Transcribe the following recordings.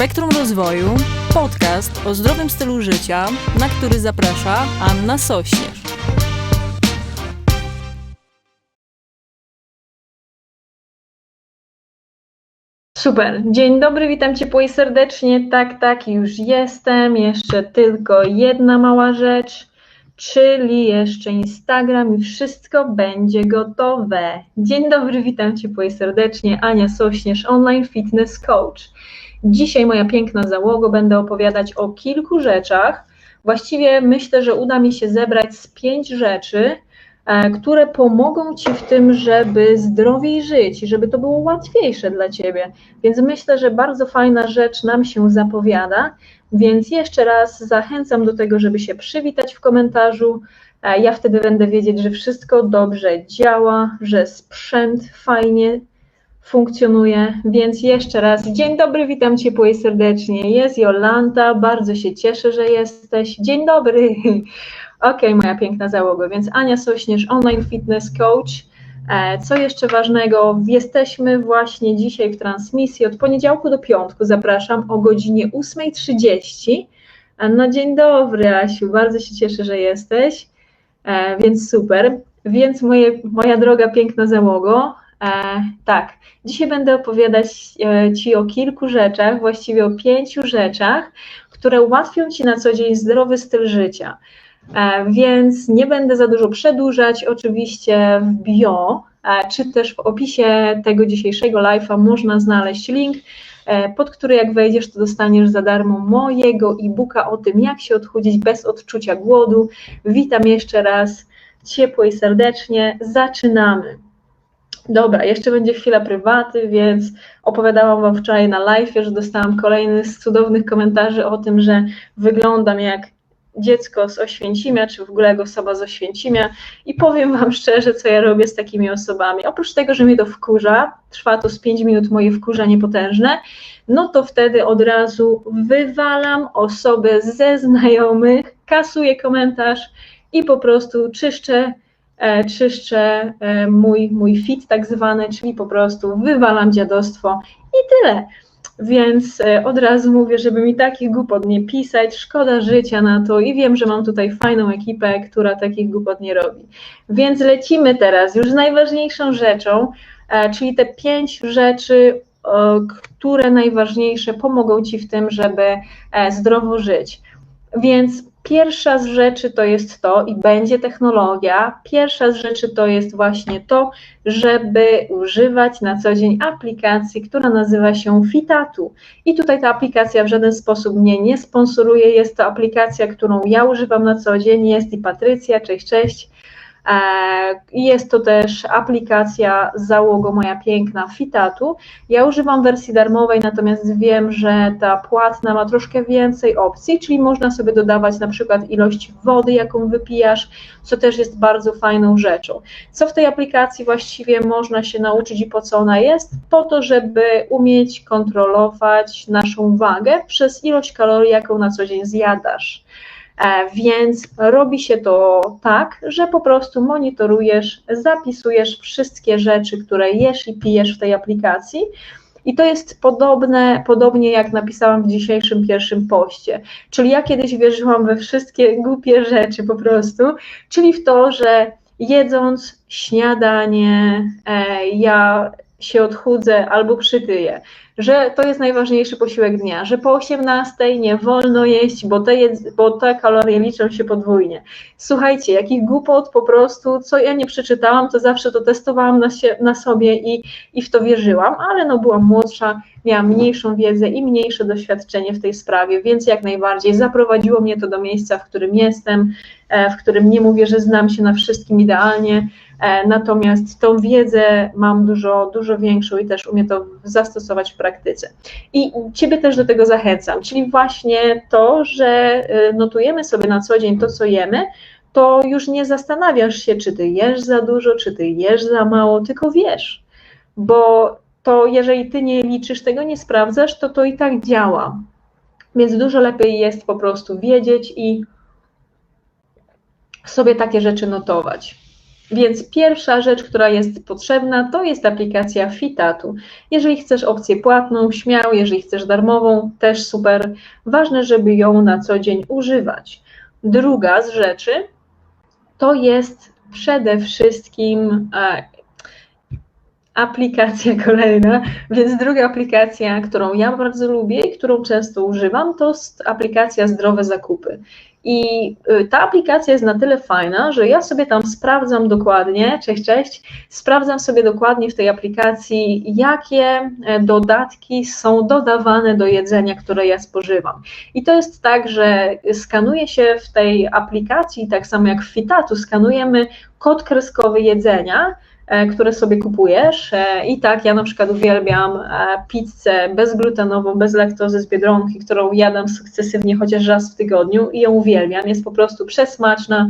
Spektrum Rozwoju, podcast o zdrowym stylu życia, na który zaprasza Anna Sośnierz. Super. Dzień dobry, witam Ciepło i serdecznie. Tak, tak, już jestem. Jeszcze tylko jedna mała rzecz, czyli jeszcze Instagram i wszystko będzie gotowe. Dzień dobry, witam Ciepło i serdecznie. Ania Sośnierz, online fitness coach. Dzisiaj moja piękna załoga będę opowiadać o kilku rzeczach. Właściwie myślę, że uda mi się zebrać z pięć rzeczy, e, które pomogą Ci w tym, żeby zdrowiej żyć i żeby to było łatwiejsze dla Ciebie. Więc myślę, że bardzo fajna rzecz nam się zapowiada. Więc jeszcze raz zachęcam do tego, żeby się przywitać w komentarzu. E, Ja wtedy będę wiedzieć, że wszystko dobrze działa, że sprzęt fajnie funkcjonuje. Więc jeszcze raz dzień dobry, witam Ciepło i serdecznie. Jest Jolanta, bardzo się cieszę, że jesteś. Dzień dobry. Ok, moja piękna załoga, więc Ania Sośnierz, online fitness coach. E, Co jeszcze ważnego? Jesteśmy właśnie dzisiaj w transmisji od poniedziałku do piątku. Zapraszam o godzinie 8.30. No dzień dobry, Asiu, bardzo się cieszę, że jesteś, e, więc super. Więc moje, moja droga, piękna załogo, e, tak, dzisiaj będę opowiadać e, Ci o kilku rzeczach, właściwie o pięciu rzeczach, które ułatwią Ci na co dzień zdrowy styl życia. E, Więc nie będę za dużo przedłużać. Oczywiście w bio, e, czy też w opisie tego dzisiejszego live'a można znaleźć link, e, pod który jak wejdziesz, to dostaniesz za darmo mojego e-booka o tym, jak się odchudzić bez odczucia głodu. Witam jeszcze raz ciepło i serdecznie. Zaczynamy. Dobra, jeszcze będzie chwila prywaty, więc opowiadałam Wam wczoraj na live, że dostałam kolejny z cudownych komentarzy o tym, że wyglądam jak dziecko z Oświęcimia, czy w ogóle osoba z Oświęcimia i powiem Wam szczerze, co ja robię z takimi osobami. Oprócz tego, że mnie to wkurza, trwa to z 5 minut moje wkurzanie potężne, no to wtedy od razu wywalam osobę ze znajomych, kasuję komentarz i po prostu czyszczę, czyszczę e, mój, mój fit tak zwany, czyli po prostu wywalam dziadostwo i tyle. Więc e, od razu mówię, żeby mi takich głupot nie pisać, szkoda życia na to i wiem, że mam tutaj fajną ekipę, która takich głupot nie robi. Więc lecimy teraz już z najważniejszą rzeczą, e, czyli te pięć rzeczy, e, które najważniejsze pomogą Ci w tym, żeby e, zdrowo żyć. Więc pierwsza z rzeczy to jest to i będzie technologia. Pierwsza z rzeczy to jest właśnie to, żeby używać na co dzień aplikacji, która nazywa się Fitatu. I tutaj ta aplikacja w żaden sposób mnie nie sponsoruje. Jest to aplikacja, którą ja używam na co dzień. Jest i Patrycja, cześć, cześć. E, Jest to też aplikacja z załogą moja piękna Fitatu. Ja używam wersji darmowej, natomiast wiem, że ta płatna ma troszkę więcej opcji, czyli można sobie dodawać na przykład ilość wody, jaką wypijasz, co też jest bardzo fajną rzeczą. Co w tej aplikacji właściwie można się nauczyć i po co ona jest? Po to, żeby umieć kontrolować naszą wagę przez ilość kalorii, jaką na co dzień zjadasz. E, Więc robi się to tak, że po prostu monitorujesz, zapisujesz wszystkie rzeczy, które jesz i pijesz w tej aplikacji. I to jest podobne, podobnie jak napisałam w dzisiejszym pierwszym poście. Czyli ja kiedyś wierzyłam we wszystkie głupie rzeczy po prostu, czyli w to, że jedząc śniadanie, e, ja się odchudzę albo przytyję, że to jest najważniejszy posiłek dnia, że po 18 nie wolno jeść, bo te, jedz, bo te kalorie liczą się podwójnie. Słuchajcie, jakich głupot po prostu, co ja nie przeczytałam, to zawsze to testowałam na, się, na sobie i, i w to wierzyłam, ale no byłam młodsza, miałam mniejszą wiedzę i mniejsze doświadczenie w tej sprawie, więc jak najbardziej zaprowadziło mnie to do miejsca, w którym jestem, e, w którym nie mówię, że znam się na wszystkim idealnie, natomiast tą wiedzę mam dużo, dużo większą i też umiem to zastosować w praktyce. I Ciebie też do tego zachęcam, czyli właśnie to, że e, notujemy sobie na co dzień to, co jemy, to już nie zastanawiasz się, czy ty jesz za dużo, czy ty jesz za mało, tylko wiesz, bo to jeżeli ty nie liczysz, tego nie sprawdzasz, to to i tak działa. Więc dużo lepiej jest po prostu wiedzieć i sobie takie rzeczy notować. Więc pierwsza rzecz, która jest potrzebna, to jest aplikacja Fitatu. Jeżeli chcesz opcję płatną, śmiało, jeżeli chcesz darmową, też super. Ważne, żeby ją na co dzień używać. Druga z rzeczy to jest przede wszystkim e, aplikacja kolejna, więc druga aplikacja, którą ja bardzo lubię i którą często używam, to aplikacja Zdrowe Zakupy. I y, ta aplikacja jest na tyle fajna, że ja sobie tam sprawdzam dokładnie, cześć, cześć, sprawdzam sobie dokładnie w tej aplikacji, jakie e, dodatki są dodawane do jedzenia, które ja spożywam. I to jest tak, że skanuje się w tej aplikacji, tak samo jak w Fitatu, skanujemy kod kreskowy jedzenia, które sobie kupujesz. E, I tak, ja na przykład uwielbiam e, pizzę bezglutenową, bez laktozy z Biedronki, którą jadam sukcesywnie chociaż raz w tygodniu i ją uwielbiam. Jest po prostu przesmaczna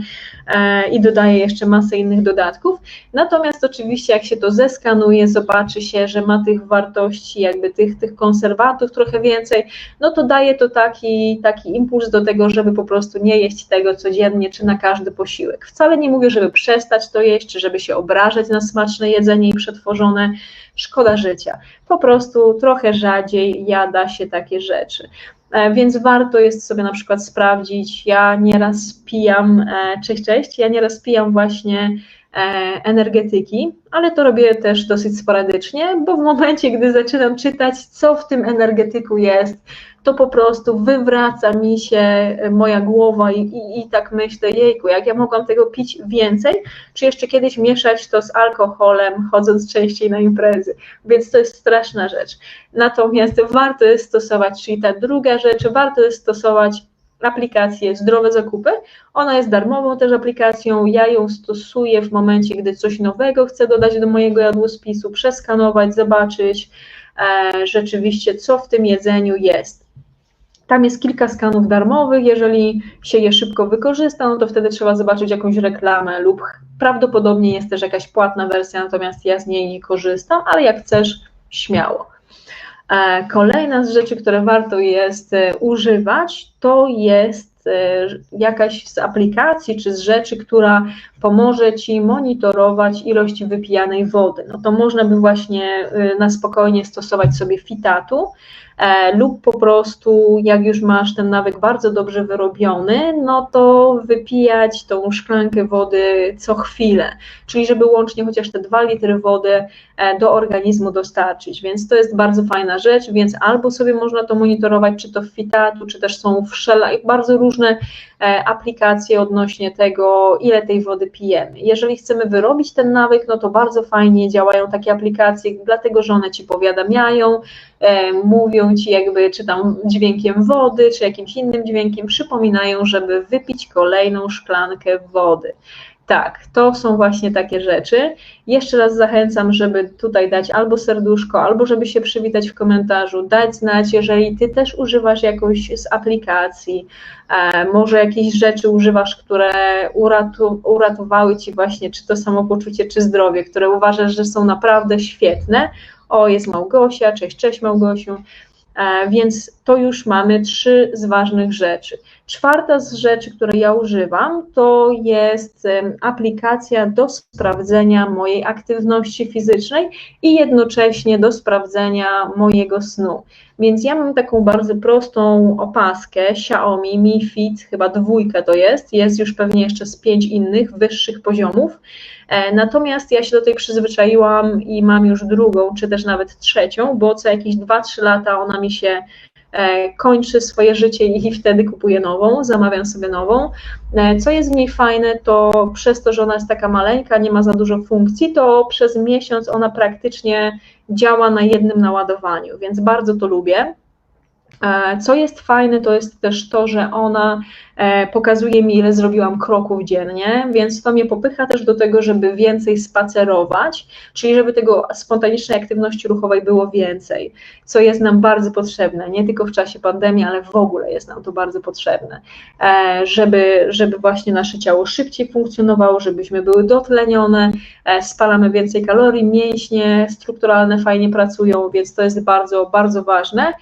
i dodaję jeszcze masę innych dodatków. Natomiast oczywiście jak się to zeskanuje, zobaczy się, że ma tych wartości, jakby tych, tych konserwatów trochę więcej, no to daje to taki, taki impuls do tego, żeby po prostu nie jeść tego codziennie, czy na każdy posiłek. Wcale nie mówię, żeby przestać to jeść, czy żeby się obrażać na smaczne jedzenie i przetworzone, szkoda życia. Po prostu trochę rzadziej jada się takie rzeczy. E, więc warto jest sobie na przykład sprawdzić. Ja nieraz pijam, e, cześć, cześć, ja nieraz pijam właśnie energetyki, ale to robię też dosyć sporadycznie, bo w momencie, gdy zaczynam czytać, co w tym energetyku jest, to po prostu wywraca mi się e, moja głowa i, i, i, tak myślę, jejku, jak ja mogłam tego pić więcej, czy jeszcze kiedyś mieszać to z alkoholem, chodząc częściej na imprezy, więc to jest straszna rzecz. Natomiast warto jest stosować, czyli ta druga rzecz, warto jest stosować aplikację Zdrowe Zakupy. Ona jest darmową też aplikacją. Ja ją stosuję w momencie, gdy coś nowego chcę dodać do mojego jadłospisu, przeskanować, zobaczyć e, rzeczywiście, co w tym jedzeniu jest. Tam jest kilka skanów darmowych. Jeżeli się je szybko wykorzysta, no to wtedy trzeba zobaczyć jakąś reklamę lub prawdopodobnie jest też jakaś płatna wersja, natomiast ja z niej nie korzystam, ale jak chcesz, śmiało. E, kolejna z rzeczy, które warto jest e, używać, to jest e, jakaś z aplikacji czy z rzeczy, która pomoże Ci monitorować ilość wypijanej wody. No to można by właśnie na spokojnie stosować sobie fitatu, lub po prostu jak już masz ten nawyk bardzo dobrze wyrobiony, no to wypijać tą szklankę wody co chwilę, czyli żeby łącznie chociaż te 2 litry wody e, do organizmu dostarczyć, więc to jest bardzo fajna rzecz, więc albo sobie można to monitorować, czy to w Fitatu, czy też są wszelkie bardzo różne e, aplikacje odnośnie tego, ile tej wody pijemy. Jeżeli chcemy wyrobić ten nawyk, no to bardzo fajnie działają takie aplikacje, dlatego że one Ci powiadamiają, mówią ci jakby, czy tam dźwiękiem wody, czy jakimś innym dźwiękiem przypominają, żeby wypić kolejną szklankę wody. Tak, to są właśnie takie rzeczy. Jeszcze raz zachęcam, żeby tutaj dać albo serduszko, albo żeby się przywitać w komentarzu, dać znać, jeżeli ty też używasz jakoś z aplikacji, e, może jakieś rzeczy używasz, które uratu, uratowały ci właśnie czy to samopoczucie, czy zdrowie, które uważasz, że są naprawdę świetne. O, jest Małgosia, cześć, cześć Małgosiu. E, więc to już mamy trzy z ważnych rzeczy. Czwarta z rzeczy, której ja używam, to jest aplikacja do sprawdzenia mojej aktywności fizycznej i jednocześnie do sprawdzenia mojego snu. Więc ja mam taką bardzo prostą opaskę Xiaomi Mi Fit, chyba dwójka to jest, jest już pewnie jeszcze z pięć innych wyższych poziomów. E, natomiast ja się do tej przyzwyczaiłam i mam już drugą, czy też nawet trzecią, bo co jakieś 2-3 lata ona mi się e, kończy swoje życie i wtedy kupuję nową, zamawiam sobie nową. E, co jest w niej fajne, to przez to, że ona jest taka maleńka, nie ma za dużo funkcji, to przez miesiąc ona praktycznie działa na jednym naładowaniu, więc bardzo to lubię. Co jest fajne, to jest też to, że ona E, pokazuje mi, ile zrobiłam kroków dziennie, więc to mnie popycha też do tego, żeby więcej spacerować, czyli żeby tego spontanicznej aktywności ruchowej było więcej, co jest nam bardzo potrzebne, nie tylko w czasie pandemii, ale w ogóle jest nam to bardzo potrzebne, e, żeby, żeby właśnie nasze ciało szybciej funkcjonowało, żebyśmy były dotlenione, e, spalamy więcej kalorii, mięśnie strukturalne fajnie pracują, więc to jest bardzo, bardzo ważne.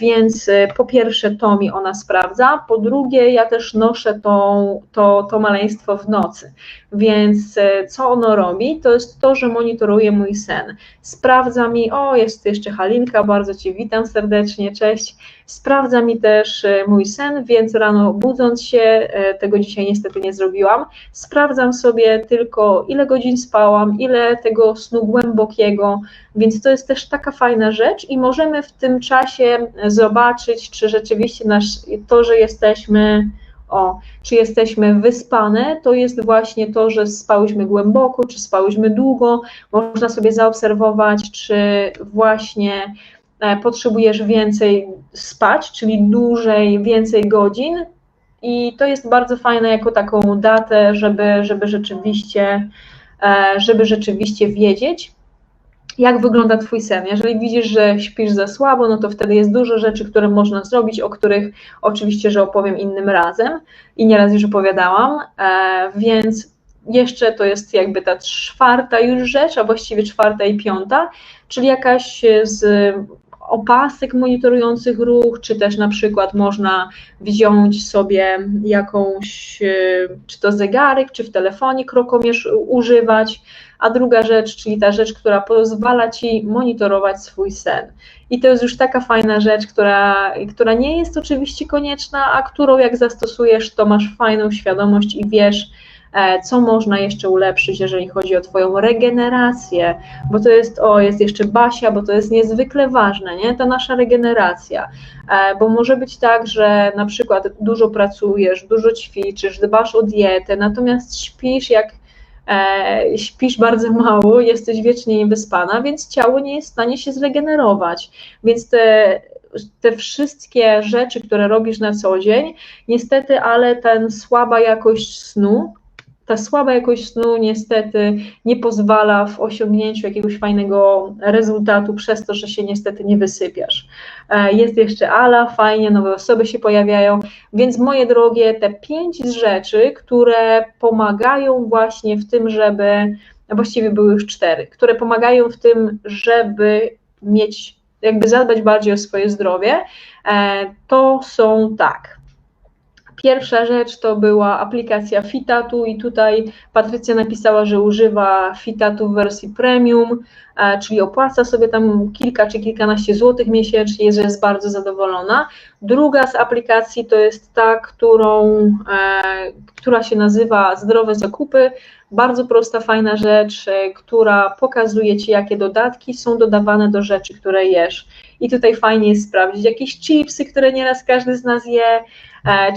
Więc po pierwsze to mi ona sprawdza, po drugie ja też noszę tą, to, to maleństwo w nocy. Więc e, co ono robi? To jest to, że monitoruje mój sen. Sprawdza mi, o jest jeszcze Halinka, bardzo Cię witam serdecznie, cześć. Sprawdza mi też e, mój sen, więc rano budząc się, e, tego dzisiaj niestety nie zrobiłam, sprawdzam sobie tylko ile godzin spałam, ile tego snu głębokiego, więc to jest też taka fajna rzecz i możemy w tym czasie zobaczyć, czy rzeczywiście nasz, to, że jesteśmy o, czy jesteśmy wyspane, to jest właśnie to, że spałyśmy głęboko, czy spałyśmy długo. Można sobie zaobserwować, czy właśnie e, potrzebujesz więcej spać, czyli dłużej, więcej godzin. I to jest bardzo fajne jako taką datę, żeby, żeby rzeczywiście, e, żeby rzeczywiście wiedzieć jak wygląda Twój sen. Jeżeli widzisz, że śpisz za słabo, no to wtedy jest dużo rzeczy, które można zrobić, o których oczywiście, że opowiem innym razem i nieraz już opowiadałam, e, więc jeszcze to jest jakby ta czwarta już rzecz, a właściwie czwarta i piąta, czyli jakaś z opasek monitorujących ruch, czy też na przykład można wziąć sobie jakąś, e, czy to zegarek, czy w telefonie krokomierz używać, a druga rzecz, czyli ta rzecz, która pozwala Ci monitorować swój sen. I to jest już taka fajna rzecz, która, która nie jest oczywiście konieczna, a którą jak zastosujesz, to masz fajną świadomość i wiesz, co można jeszcze ulepszyć, jeżeli chodzi o Twoją regenerację, bo to jest, o, jest jeszcze Basia, bo to jest niezwykle ważne, nie, ta nasza regeneracja, e, bo może być tak, że na przykład dużo pracujesz, dużo ćwiczysz, dbasz o dietę, natomiast śpisz jak e, śpisz bardzo mało, jesteś wiecznie niewyspana, więc ciało nie jest w stanie się zregenerować. Więc te, te wszystkie rzeczy, które robisz na co dzień, niestety, ale ten słaba jakość snu, ta słaba jakość snu niestety nie pozwala w osiągnięciu jakiegoś fajnego rezultatu przez to, że się niestety nie wysypiasz. E, jest jeszcze Ala, fajnie, nowe osoby się pojawiają, więc moje drogie, te pięć rzeczy, które pomagają właśnie w tym, żeby, właściwie były już cztery, które pomagają w tym, żeby mieć, jakby zadbać bardziej o swoje zdrowie, e, to są tak. Pierwsza rzecz to była aplikacja Fitatu i tutaj Patrycja napisała, że używa Fitatu w wersji premium, e, czyli opłaca sobie tam kilka czy kilkanaście złotych miesięcznie, że jest bardzo zadowolona. Druga z aplikacji to jest ta, którą, e, która się nazywa Zdrowe Zakupy. Bardzo prosta, fajna rzecz, e, która pokazuje Ci, jakie dodatki są dodawane do rzeczy, które jesz. I tutaj fajnie jest sprawdzić jakieś chipsy, które nieraz każdy z nas je,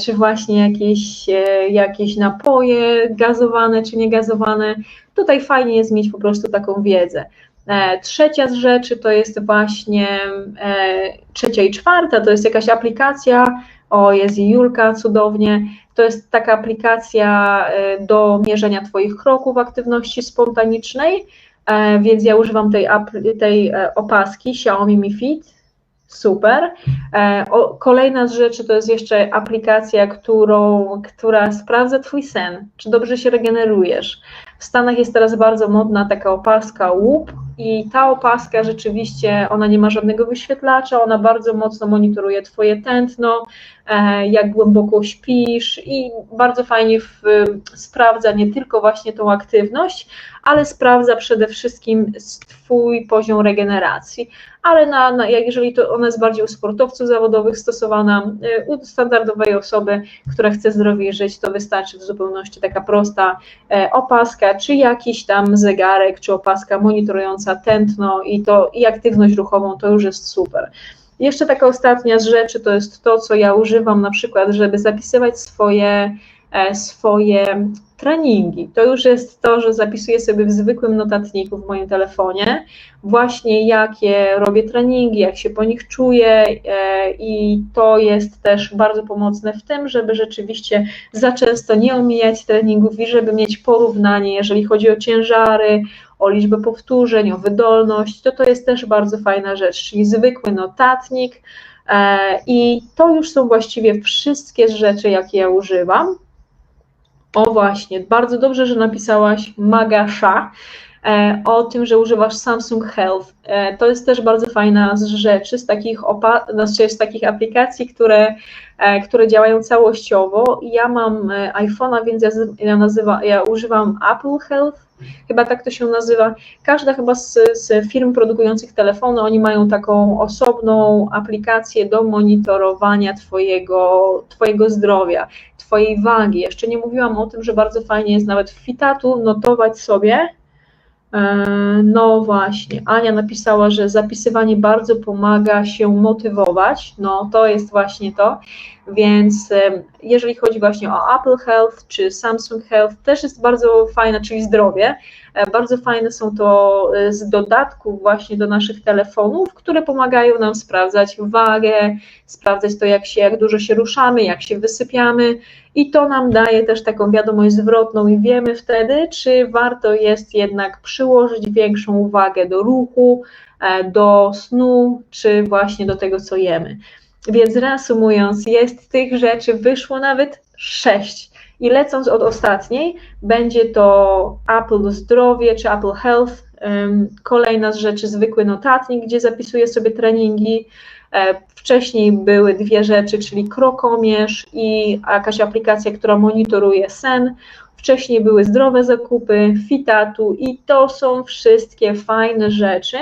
czy właśnie jakieś, e, jakieś napoje gazowane czy niegazowane. Tutaj fajnie jest mieć po prostu taką wiedzę. E, trzecia z rzeczy to jest właśnie trzecia i czwarta, to jest jakaś aplikacja, o jest Julka cudownie, to jest taka aplikacja do mierzenia Twoich kroków aktywności spontanicznej, więc ja używam tej, tej opaski Xiaomi Mi Fit, Super. E, kolejna z rzeczy to jest jeszcze aplikacja, którą, która sprawdza Twój sen, czy dobrze się regenerujesz. W Stanach jest teraz bardzo modna taka opaska łup i ta opaska rzeczywiście, ona nie ma żadnego wyświetlacza, ona bardzo mocno monitoruje Twoje tętno, e, jak głęboko śpisz i bardzo fajnie w, sprawdza nie tylko właśnie tą aktywność, ale sprawdza przede wszystkim Twój poziom regeneracji. Ale na, na, jeżeli to ona jest bardziej u sportowców zawodowych stosowana, e, u standardowej osoby, która chce zdrowie żyć, to wystarczy w zupełności taka prosta e, opaska, czy jakiś tam zegarek, czy opaska monitorująca tętno i to i aktywność ruchową, to już jest super. Jeszcze taka ostatnia z rzeczy to jest to, co ja używam na przykład, żeby zapisywać swoje, swoje treningi. To już jest to, że zapisuję sobie w zwykłym notatniku w moim telefonie właśnie jakie robię treningi, jak się po nich czuję e, i to jest też bardzo pomocne w tym, żeby rzeczywiście za często nie omijać treningów i żeby mieć porównanie, jeżeli chodzi o ciężary, o liczbę powtórzeń, o wydolność, to to jest też bardzo fajna rzecz, czyli zwykły notatnik e, i to już są właściwie wszystkie rzeczy, jakie ja używam. O właśnie, bardzo dobrze, że napisałaś Magasza. e, o tym, że używasz Samsung Health. E, to jest też bardzo fajna z rzeczy, z takich, znaczy z takich aplikacji, które, e, które działają całościowo. Ja mam iPhone'a, więc ja, ja, nazywa, ja używam Apple Health, chyba tak to się nazywa. Każda chyba z, z firm produkujących telefony, oni mają taką osobną aplikację do monitorowania twojego, twojego zdrowia, twojej wagi. Jeszcze nie mówiłam o tym, że bardzo fajnie jest nawet w Fitatu notować sobie. E, No właśnie, Ania napisała, że zapisywanie bardzo pomaga się motywować. No to jest właśnie to. Więc em, jeżeli chodzi właśnie o Apple Health czy Samsung Health, też jest bardzo fajne, czyli zdrowie. E, Bardzo fajne są to e, z dodatków właśnie do naszych telefonów, które pomagają nam sprawdzać wagę, sprawdzać to, jak, się, jak dużo się ruszamy, jak się wysypiamy. I to nam daje też taką wiadomość zwrotną i wiemy wtedy, czy warto jest jednak przyłożyć większą uwagę do ruchu, e, do snu, czy właśnie do tego, co jemy. Więc reasumując, jest tych rzeczy, wyszło nawet sześć. I lecąc od ostatniej, będzie to Apple Zdrowie czy Apple Health. Kolejna z rzeczy, zwykły notatnik, gdzie zapisuję sobie treningi. E, Wcześniej były dwie rzeczy, czyli krokomierz i jakaś aplikacja, która monitoruje sen. Wcześniej były zdrowe zakupy, fitatu i to są wszystkie fajne rzeczy,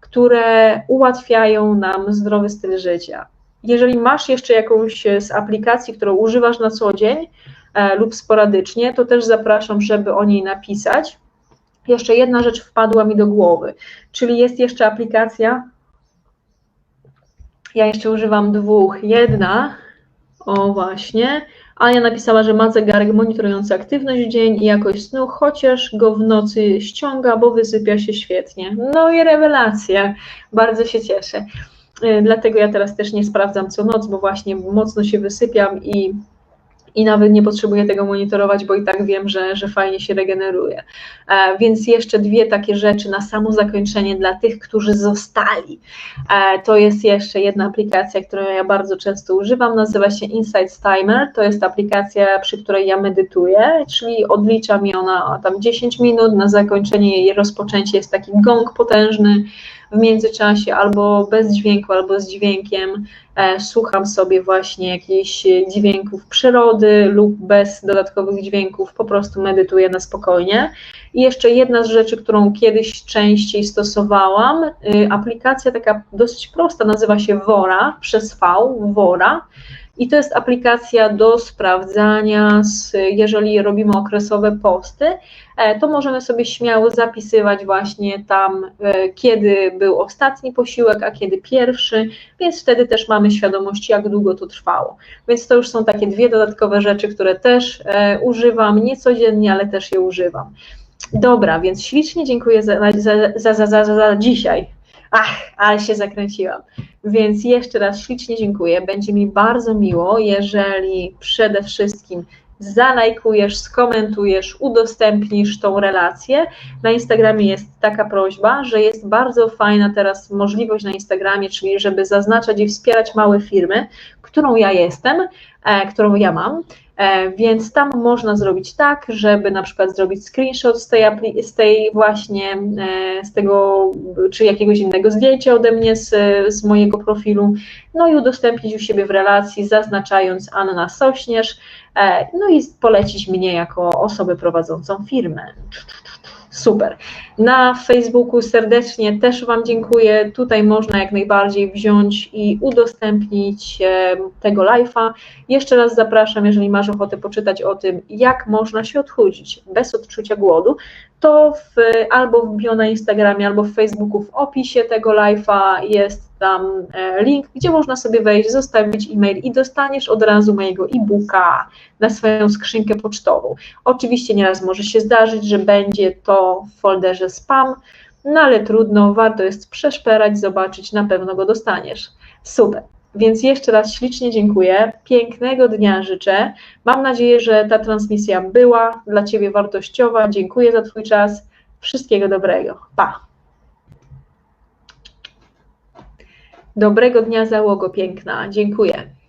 które ułatwiają nam zdrowy styl życia. Jeżeli masz jeszcze jakąś z aplikacji, którą używasz na co dzień lub sporadycznie, to też zapraszam, żeby o niej napisać. Jeszcze jedna rzecz wpadła mi do głowy, czyli jest jeszcze aplikacja. Ja jeszcze używam dwóch. Jedna, o właśnie, Ania napisała, że ma zegarek monitorujący aktywność w dzień i jakość snu, chociaż go w nocy ściąga, bo wysypia się świetnie. No i rewelacja, bardzo się cieszę. Y, Dlatego ja teraz też nie sprawdzam co noc, bo właśnie mocno się wysypiam i, i nawet nie potrzebuję tego monitorować, bo i tak wiem, że, że fajnie się regeneruje. E, Więc jeszcze dwie takie rzeczy na samo zakończenie dla tych, którzy zostali. E, To jest jeszcze jedna aplikacja, którą ja bardzo często używam, nazywa się Insights Timer. To jest aplikacja, przy której ja medytuję, czyli odlicza mi ona tam 10 minut, na zakończenie jej rozpoczęcie jest taki gong potężny, w międzyczasie albo bez dźwięku, albo z dźwiękiem e, słucham sobie właśnie jakichś dźwięków przyrody lub bez dodatkowych dźwięków, po prostu medytuję na spokojnie. I jeszcze jedna z rzeczy, którą kiedyś częściej stosowałam, y, aplikacja taka dosyć prosta, nazywa się Wora, przez V, Wora. I to jest aplikacja do sprawdzania, z, jeżeli robimy okresowe posty, e, to możemy sobie śmiało zapisywać właśnie tam, e, kiedy był ostatni posiłek, a kiedy pierwszy, więc wtedy też mamy świadomość, jak długo to trwało. Więc to już są takie dwie dodatkowe rzeczy, które też e, używam, nie codziennie, ale też je używam. Dobra, więc ślicznie dziękuję za, za, za, za, za, za dzisiaj. Ach, ale się zakręciłam. Więc jeszcze raz ślicznie dziękuję. Będzie mi bardzo miło, jeżeli przede wszystkim zalajkujesz, skomentujesz, udostępnisz tą relację. Na Instagramie jest taka prośba, że jest bardzo fajna teraz możliwość na Instagramie, czyli żeby zaznaczać i wspierać małe firmy, którą ja jestem, e, którą ja mam. E, Więc tam można zrobić tak, żeby na przykład zrobić screenshot z tej, z tej właśnie, e, z tego, czy jakiegoś innego zdjęcia ode mnie z, z mojego profilu, no i udostępnić u siebie w relacji, zaznaczając Anna Sośnierz, e, no i polecić mnie jako osobę prowadzącą firmę. Super. Na Facebooku serdecznie też Wam dziękuję. Tutaj można jak najbardziej wziąć i udostępnić tego live'a. Jeszcze raz zapraszam, jeżeli masz ochotę poczytać o tym, jak można się odchudzić bez odczucia głodu, to w, albo w bio na Instagramie, albo w Facebooku w opisie tego live'a jest tam e, link, gdzie można sobie wejść, zostawić e-mail i dostaniesz od razu mojego e-booka na swoją skrzynkę pocztową. Oczywiście nieraz może się zdarzyć, że będzie to w folderze spam, no ale trudno, warto jest przeszperać, zobaczyć, na pewno go dostaniesz. Super. Więc jeszcze raz ślicznie dziękuję. Pięknego dnia życzę. Mam nadzieję, że ta transmisja była dla Ciebie wartościowa. Dziękuję za Twój czas. Wszystkiego dobrego. Pa. Dobrego dnia, załogo piękna. Dziękuję.